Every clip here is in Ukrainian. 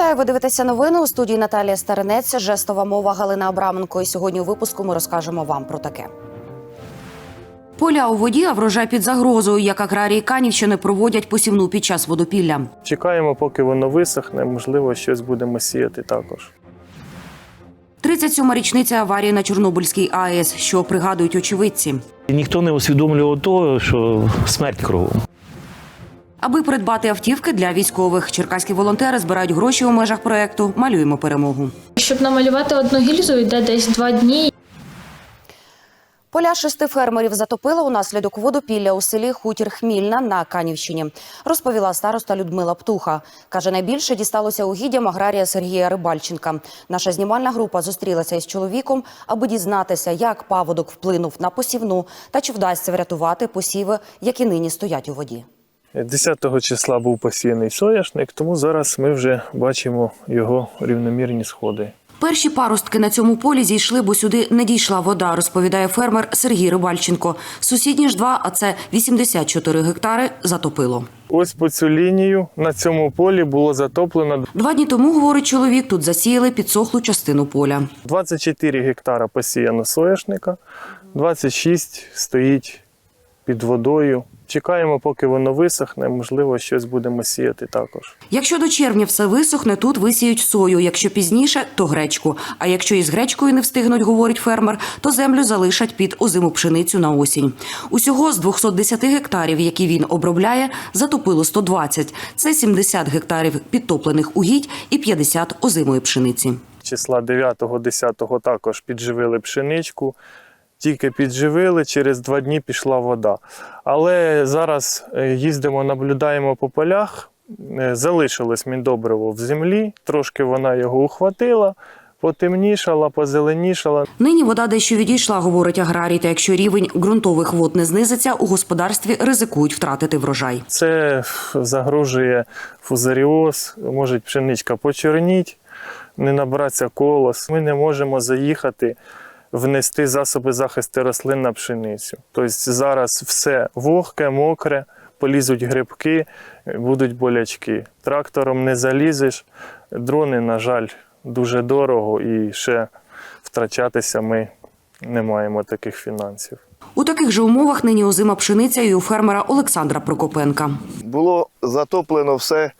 Вітаю, ви дивитеся новини у студії Наталія Старинець, жестова мова Галина Абраменко. І сьогодні у випуску ми розкажемо вам про таке. Поля у воді, а врожай під загрозою, як аграрії Канівщини проводять посівну під час водопілля. Чекаємо, поки воно висохне. Можливо, щось будемо сіяти також. 37-ма річниця аварії на Чорнобильській АЕС, що пригадують очевидці. Ніхто не усвідомлював того, що смерть кругом. Аби придбати автівки для військових, черкаські волонтери збирають гроші у межах проекту Малюємо перемогу. Щоб намалювати одну гільзу, йде десь два дні. Поля шести фермерів затопило унаслідок водопілля у селі Хутір Хмільна на Канівщині. Розповіла староста Людмила Птуха. Каже, найбільше дісталося угіддям аграрія Сергія Рибальченка. Наша знімальна група зустрілася із чоловіком, аби дізнатися, як паводок вплинув на посівну та чи вдасться врятувати посіви, які нині стоять у воді. 10 числа був посіяний соняшник, тому зараз ми вже бачимо його рівномірні сходи. Перші паростки на цьому полі зійшли, бо сюди не дійшла вода, розповідає фермер Сергій Рибальченко. Сусідні ж два, а це 84 гектари, затопило. Ось по цю лінію на цьому полі було затоплено Два дні тому, говорить чоловік, тут засіяли підсохлу частину поля. 24 гектара посіяно соняшника, 26 стоїть під водою. Чекаємо, поки воно висохне. Можливо, щось будемо сіяти також. Якщо до червня все висохне, тут висіють сою. Якщо пізніше, то гречку. А якщо із гречкою не встигнуть, говорить фермер, то землю залишать під озиму пшеницю на осінь. Усього з 210 гектарів, які він обробляє, затопило 120. Це 70 гектарів підтоплених угідь і 50 озимої пшениці. Числа 9-10 також підживили пшеничку. Тільки підживили, через два дні пішла вода. Але зараз е, їздимо, наблюдаємо по полях. Е, Залишилось міндобриво в землі, трошки вона його ухватила, потемнішала, позеленішала. Нині вода дещо відійшла, говорить аграрій. Та якщо рівень ґрунтових вод не знизиться, у господарстві ризикують втратити врожай. Це загрожує фузаріоз, може пшеничка почорніть, не набратися колос. Ми не можемо заїхати, внести засоби захисту рослин на пшеницю. Тобто зараз все вогке, мокре, полізуть грибки, будуть болячки. Трактором не залізеш. Дрони, на жаль, дуже дорого і ще втрачатися ми не маємо таких фінансів. У таких же умовах нині озима пшениця і у фермера Олександра Прокопенка. було затоплено все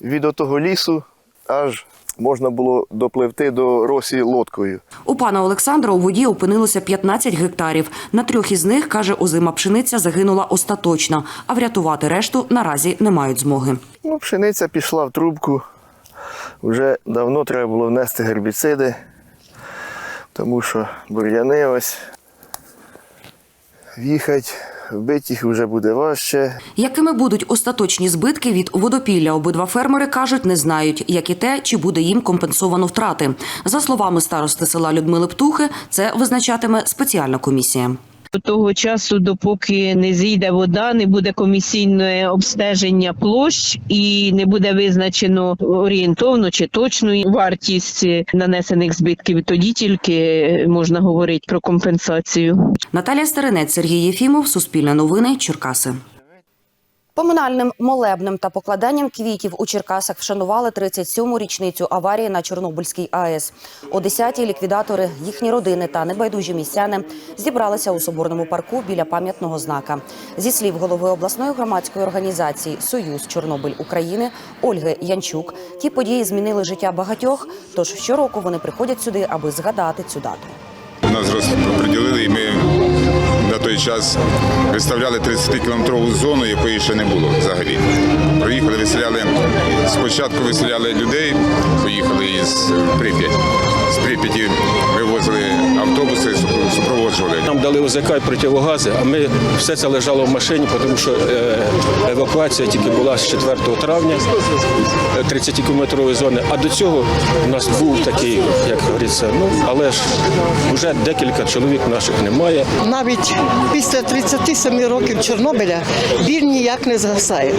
від отого лісу, аж можна було допливти до росі лодкою. У пана Олександра у воді опинилося 15 гектарів. На трьох із них, каже, озима пшениця загинула остаточно, а врятувати решту наразі не мають змоги. Ну, пшениця пішла в трубку. Вже давно треба було внести гербіциди, тому що бур'яни ось в'їхати, вбити їх вже буде важче. Якими будуть остаточні збитки від водопілля, обидва фермери кажуть, не знають, як і те, чи буде їм компенсовано втрати. За словами старости села Людмили Птухи, це визначатиме спеціальна комісія. До того часу, допоки не зійде вода, не буде комісійне обстеження площ і не буде визначено орієнтовно чи точну вартість нанесених збитків, тоді тільки можна говорити про компенсацію. Наталія Старинець, Сергій Єфімов, Суспільне новини, Черкаси. Поминальним молебнем та покладанням квітів у Черкасах вшанували 37-му річницю аварії на Чорнобильській АЕС. О 10-й ліквідатори, їхні родини та небайдужі містяни зібралися у соборному парку біля пам'ятного знака. Зі слів голови обласної громадської організації Союз Чорнобиль України Ольги Янчук, ті події змінили життя багатьох. Тож щороку вони приходять сюди, аби згадати цю дату. Нас розподілили і ми на той час виставляли 30-кілометрову зону, якої ще не було взагалі. Проїхали, виселяли, спочатку виселяли людей, поїхали із Прип'ять. З Прип'яті вивозили автобуси, супроводжували. Нам дали ОЗК і противогази, а ми все це лежало в машині, тому що е, евакуація тільки була з 4 травня 30-кілометрової зони. А до цього у нас був такий, як говориться, ну але ж вже декілька чоловік наших немає. навіть після 37 років Чорнобиля біль ніяк не згасає.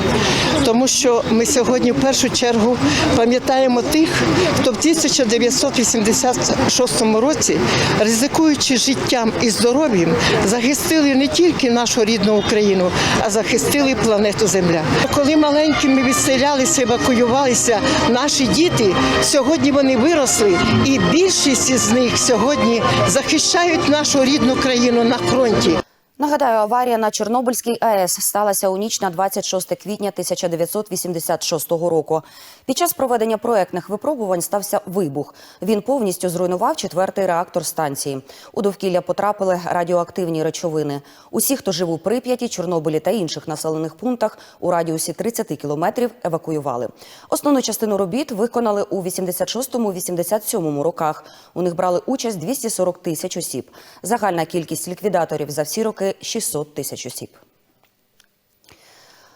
Тому що ми сьогодні в першу чергу пам'ятаємо тих, хто в 1986 році, ризикуючи життям і здоров'ям захистили не тільки нашу рідну Україну, а захистили планету Земля. Коли маленькими відселялися, евакуювалися наші діти, сьогодні вони виросли, і більшість із них сьогодні захищають нашу рідну країну на фронті. Нагадаю, аварія на Чорнобильській АЕС сталася у ніч на 26 квітня 1986 року. Під час проведення проектних випробувань стався вибух. Він повністю зруйнував четвертий реактор станції. У довкілля потрапили радіоактивні речовини. Усі, хто жив у Прип'яті, Чорнобилі та інших населених пунктах у радіусі 30 кілометрів, евакуювали. Основну частину робіт виконали у 86-87 роках. У них брали участь 240 тисяч осіб. Загальна кількість ліквідаторів за всі роки 600 тисяч осіб.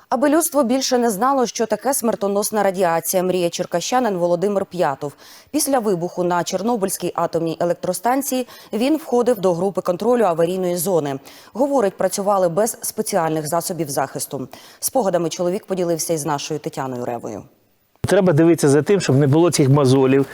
Аби людство більше не знало, що таке смертоносна радіація, мріє черкащанин Володимир П'ятов. Після вибуху на Чорнобильській атомній електростанції він входив до групи контролю аварійної зони. Говорить, працювали без спеціальних засобів захисту. Спогадами чоловік поділився із нашою Тетяною Ревою. Треба дивитися за тим, щоб не було цих мазолів,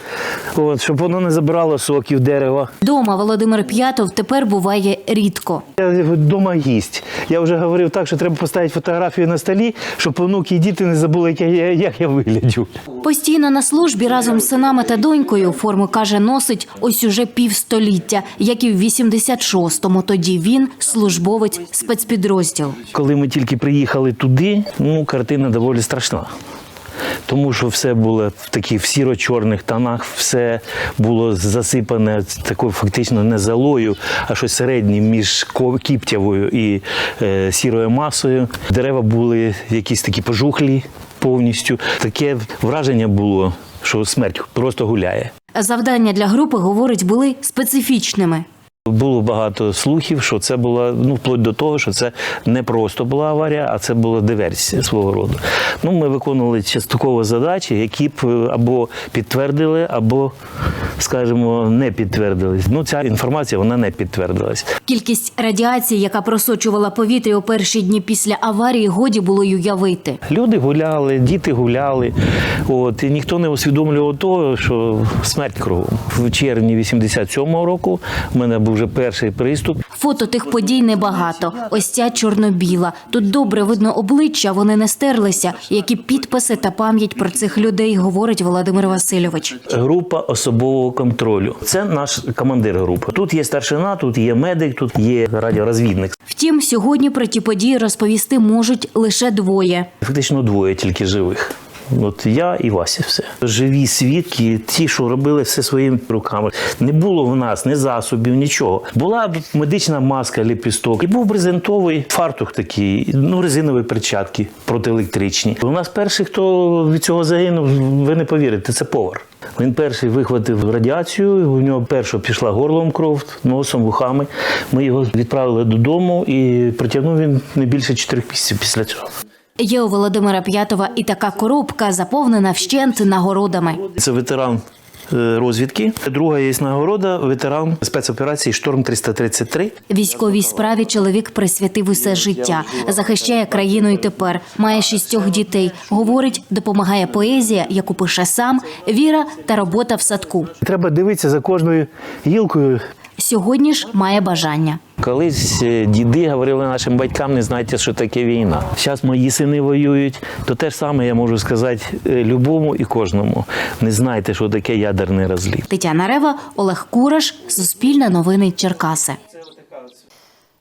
от, щоб воно не забирало соків дерева. Дома Володимир П'ятов тепер буває рідко. Я вдома гість. Я вже говорив так, що треба поставити фотографію на столі, щоб онуки і діти не забули, як я, як я вигляджу. Постійно на службі разом з синами та донькою форму каже, носить ось уже півстоліття, як і в 86-му. Тоді він службовець спецпідрозділу. Коли ми тільки приїхали туди, ну картина доволі страшна. Тому що все було в таких сіро-чорних тонах, все було засипане такою фактично не золою, а щось середнє між кіптявою і е, сірою масою. Дерева були якісь такі пожухлі повністю. Таке враження було, що смерть просто гуляє. Завдання для групи, говорить, були специфічними. Було багато слухів, що це була ну вплоть до того, що це не просто була аварія, а це була диверсія свого роду. Ну, ми виконували частково задачі, які б е, або підтвердили, або, скажімо, не підтвердились. Ну, ця інформація вона не підтвердилась. Кількість радіації, яка просочувала повітря у перші дні після аварії, годі було й уявити. Люди гуляли, діти гуляли. От і ніхто не усвідомлював того, що смерть кругом. В червні 87-го року в мене був вже перший приступ. Фото тих подій небагато. Ось ця чорно-біла. Тут добре видно обличчя, вони не стерлися. Які підписи та пам'ять про цих людей, говорить Володимир Васильович. Група особового контролю. Це наш командир групи. Тут є старшина, тут є медик, тут є радіорозвідник. Втім, сьогодні про ті події розповісти можуть лише двоє. Фактично двоє тільки живих. От я і Вася все. Живі свідки, ті, що робили все своїми руками. Не було в нас ні засобів, нічого. Була медична маска, ліпісток. І був брезентовий фартух такий, ну, резинові перчатки протиелектричні. У нас перший, хто від цього загинув, ви не повірите, це повар. Він перший вихватив радіацію, у нього перша пішла горлом кров, носом, вухами. Ми його відправили додому і протягнув він не більше чотирьох місяців після цього. Є у Володимира П'ятова і така коробка, заповнена вщент нагородами. Це ветеран е, розвідки. Друга є нагорода ветеран спецоперації Шторм 333. Військовій справі чоловік присвятив усе життя, захищає країну і тепер. Має шістьох дітей. Говорить, допомагає поезія, яку пише сам, віра та робота в садку. Треба дивитися за кожною гілкою. Сьогодні ж має бажання. Колись е, діди говорили нашим батькам, не знайте, що таке війна. Зараз мої сини воюють, то те ж саме я можу сказати е, любому і кожному. Не знайте, що таке ядерний розліт. Тетяна Рева, Олег Кураш, Суспільне новини Черкаси.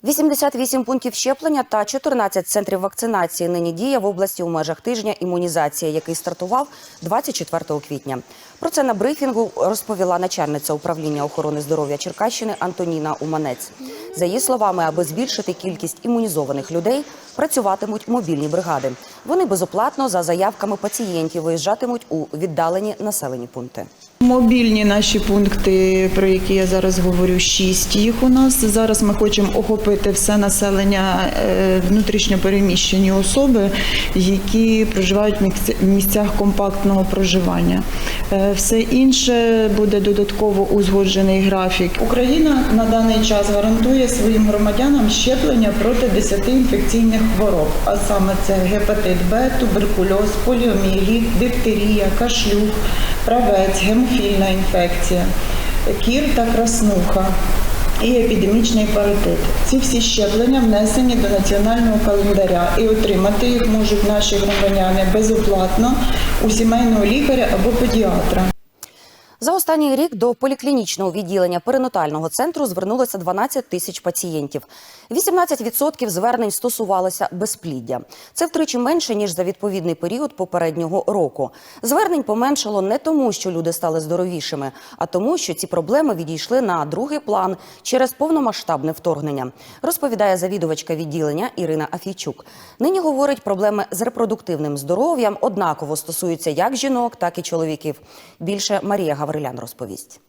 88 пунктів щеплення та 14 центрів вакцинації нині діє в області у межах тижня імунізації, який стартував 24 квітня. Про це на брифінгу розповіла начальниця управління охорони здоров'я Черкащини Антоніна Уманець. За її словами, аби збільшити кількість імунізованих людей, працюватимуть мобільні бригади. Вони безоплатно за заявками пацієнтів виїжджатимуть у віддалені населені пункти. Мобільні наші пункти, про які я зараз говорю, шість їх у нас. Зараз ми хочемо охопити все населення е, внутрішньопереміщені особи, які проживають в місцях компактного проживання. Е, Все інше буде додатково узгоджений графік. Україна на даний час гарантує своїм громадянам щеплення проти 10 інфекційних хвороб, а саме це гепатит Б, туберкульоз, поліоміеліт, дифтерія, кашлюк, правець, гемофільна інфекція, кір та краснуха. і епідемічний паротит. Ці всі щеплення внесені до національного календаря і отримати їх можуть наші громадяни безоплатно у сімейного лікаря або педіатра. За останній рік до поліклінічного відділення перинатального центру звернулося 12 тисяч пацієнтів. 18% звернень стосувалося безпліддя. Це втричі менше ніж за відповідний період попереднього року. Звернень поменшало не тому, що люди стали здоровішими, а тому, що ці проблеми відійшли на другий план через повномасштабне вторгнення. Розповідає завідувачка відділення Ірина Афійчук. Нині говорить, проблеми з репродуктивним здоров'ям однаково стосуються як жінок, так і чоловіків. Більше Марія Гаврилян розповість.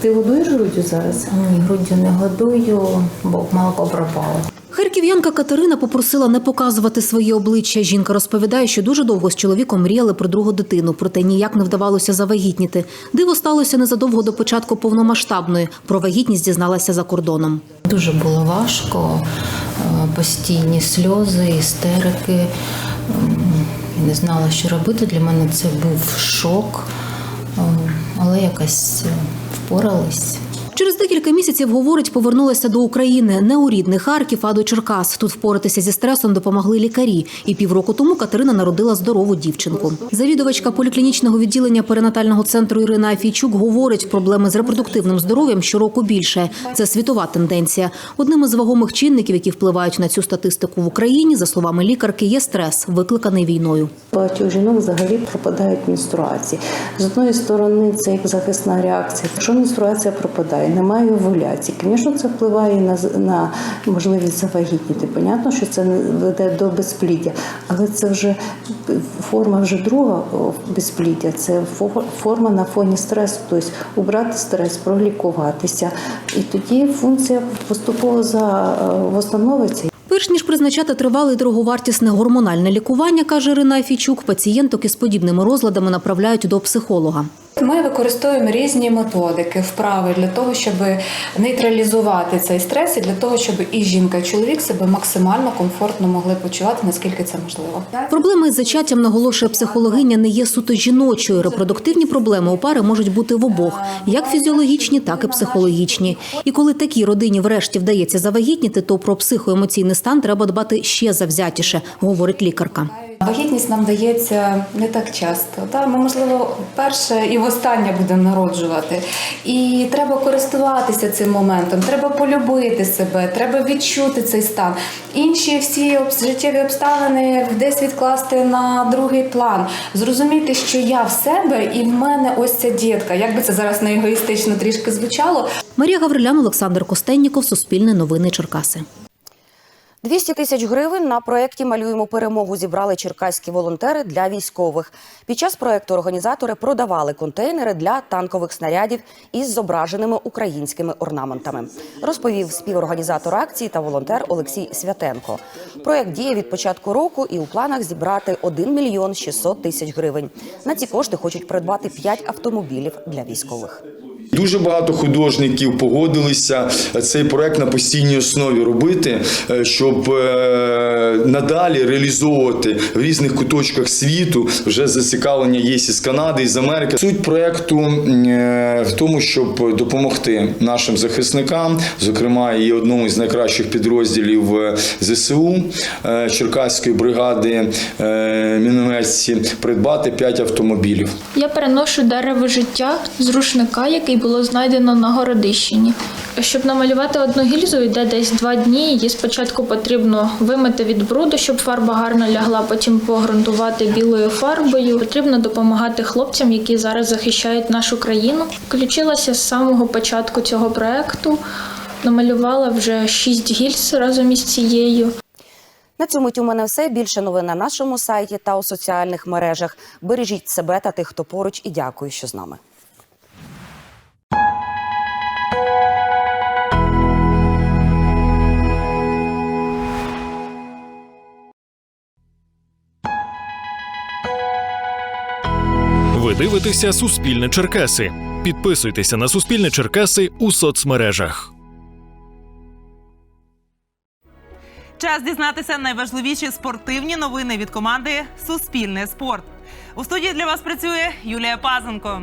Ти годуєш груддю зараз? Ні, груддю не годую, бо молоко пропало. Харків'янка Катерина попросила не показувати своє обличчя. Жінка розповідає, що дуже довго з чоловіком мріяли про другу дитину, проте ніяк не вдавалося завагітніти. Диво сталося незадовго до початку повномасштабної. Про вагітність дізналася за кордоном. Дуже було важко, е, постійні сльози, істерики. Не знала, що робити. Для мене це був шок, Е, але якось е, впорались. Через декілька місяців, говорить, повернулася до України не у рідний Харків, а до Черкас. Тут впоратися зі стресом допомогли лікарі. І півроку тому Катерина народила здорову дівчинку. Завідувачка поліклінічного відділення перинатального центру Ірина Афійчук говорить, проблеми з репродуктивним здоров'ям щороку більше. Це світова тенденція. Одним із вагомих чинників, які впливають на цю статистику в Україні, за словами лікарки, є стрес, викликаний війною. Багатьох жінок взагалі пропадають менструації. З одної сторони, це як захисна реакція. Якщо менструація пропадає, немає овуляції. Звісно, це впливає на, на можливість завагітніти. Понятно, що це веде до безпліддя, але це вже форма вже друга безпліддя. Це форма на фоні стресу, тобто убрати стрес, пролікуватися. І тоді функція поступово е, восстановиться. Перш ніж призначати тривале і дороговартісне гормональне лікування, каже Ірина Афійчук, пацієнток із подібними розладами направляють до психолога. Ми використовуємо різні методики, вправи для того, щоб нейтралізувати цей стрес, і для того, щоб і жінка, і чоловік себе максимально комфортно могли почувати, наскільки це можливо. Проблеми із зачаттям, наголошує психологиня, не є суто жіночою. Репродуктивні проблеми у пари можуть бути в обох, як фізіологічні, так і психологічні. І коли такій родині врешті вдається завагітніти, то про психоемоційний стан треба дбати ще завзятіше, говорить лікарка. Вагітність нам дається не так часто. Та ми, можливо, перше і востаннє будемо народжувати. І треба користуватися цим моментом, треба полюбити себе, треба відчути цей стан. Інші всі життєві обставини десь відкласти на другий план, зрозуміти, що я в себе і в мене ось ця дітка. Як би це зараз не егоїстично трішки звучало, Марія Гаврилян, Олександр Костенніков, Суспільне новини Черкаси. 200 тисяч гривень на проєкті Малюємо перемогу зібрали черкаські волонтери для військових. Під час проєкту організатори продавали контейнери для танкових снарядів із зображеними українськими орнаментами. Розповів співорганізатор акції та волонтер Олексій Святенко. Проєкт діє від початку року і у планах зібрати 1 мільйон 600 тисяч гривень. На ці кошти хочуть придбати 5 автомобілів для військових. Дуже багато художників погодилися цей проект на постійній основі робити, е, щоб е, надалі реалізовувати в різних куточках світу. Вже зацікавлення є із Канади, із Америки. Суть проекту е, в тому, щоб допомогти нашим захисникам, зокрема і одному з найкращих підрозділів ЗСУ Черкаської бригади мінометці, придбати 5 автомобілів. Я переношу дерево життя з рушника, який було знайдено на городищині. Щоб намалювати одну гільзу, йде десь два дні. Її спочатку потрібно вимити від бруду, щоб фарба гарно лягла, потім погрунтувати білою фарбою. Потрібно допомагати хлопцям, які зараз захищають нашу країну. Включилася з самого початку цього проекту. Намалювала вже шість гільз разом із цією. На цьому у мене все. Більше новин на нашому сайті та у соціальних мережах. Бережіть себе та тих, хто поруч, і дякую, що з нами. Ви дивитеся Суспільне Черкаси. Підписуйтеся на Суспільне Черкаси у соцмережах. Час дізнатися найважливіші спортивні новини від команди Суспільне спорт. У студії для вас працює Юлія Пазенко.